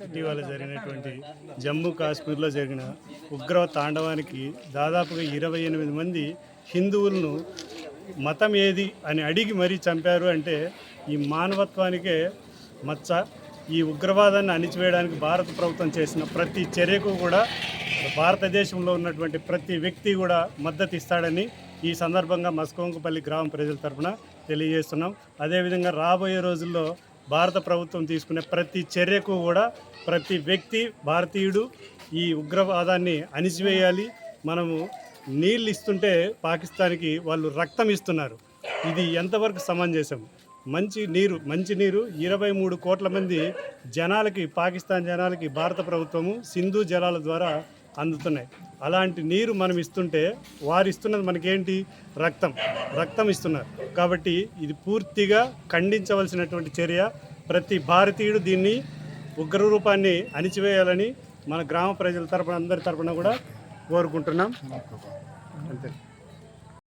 ఇటీవల జరిగినటువంటి జమ్మూ కాశ్మీర్లో జరిగిన ఉగ్ర తాండవానికి దాదాపుగా ఇరవై ఎనిమిది మంది హిందువులను మతం ఏది అని అడిగి మరీ చంపారు అంటే ఈ మానవత్వానికే మచ్చ. ఈ ఉగ్రవాదాన్ని అణిచివేయడానికి భారత ప్రభుత్వం చేసిన ప్రతి చర్యకు కూడా భారతదేశంలో ఉన్నటువంటి ప్రతి వ్యక్తి కూడా మద్దతు ఇస్తాడని ఈ సందర్భంగా మస్కోంకుపల్లి గ్రామ ప్రజల తరఫున తెలియజేస్తున్నాం. అదేవిధంగా రాబోయే రోజుల్లో భారత ప్రభుత్వం తీసుకునే ప్రతి చర్యకు కూడా ప్రతి వ్యక్తి భారతీయుడు ఈ ఉగ్రవాదాన్ని అణిచివేయాలి. మనము నీళ్ళు ఇస్తుంటే పాకిస్తాన్కి వాళ్ళు రక్తం ఇస్తున్నారు. ఇది ఎంతవరకు సమంజసం? మంచి నీరు మంచి నీరు ఇరవై మూడు కోట్ల మంది జనాలకి పాకిస్తాన్ జనాలకి భారత ప్రభుత్వము సింధు జలాల ద్వారా అందుతున్నాయి. అలాంటి నీరు మనం ఇస్తుంటే వారు ఇస్తున్నది మనకేంటి? రక్తం. రక్తం ఇస్తున్నారు. కాబట్టి ఇది పూర్తిగా ఖండించవలసినటువంటి చర్య. ప్రతి భారతీయుడు దీన్ని ఉగ్ర రూపాన్ని అణిచివేయాలని మన గ్రామ ప్రజల తరపున అందరి తరపున కూడా కోరుకుంటున్నాం. అంతే.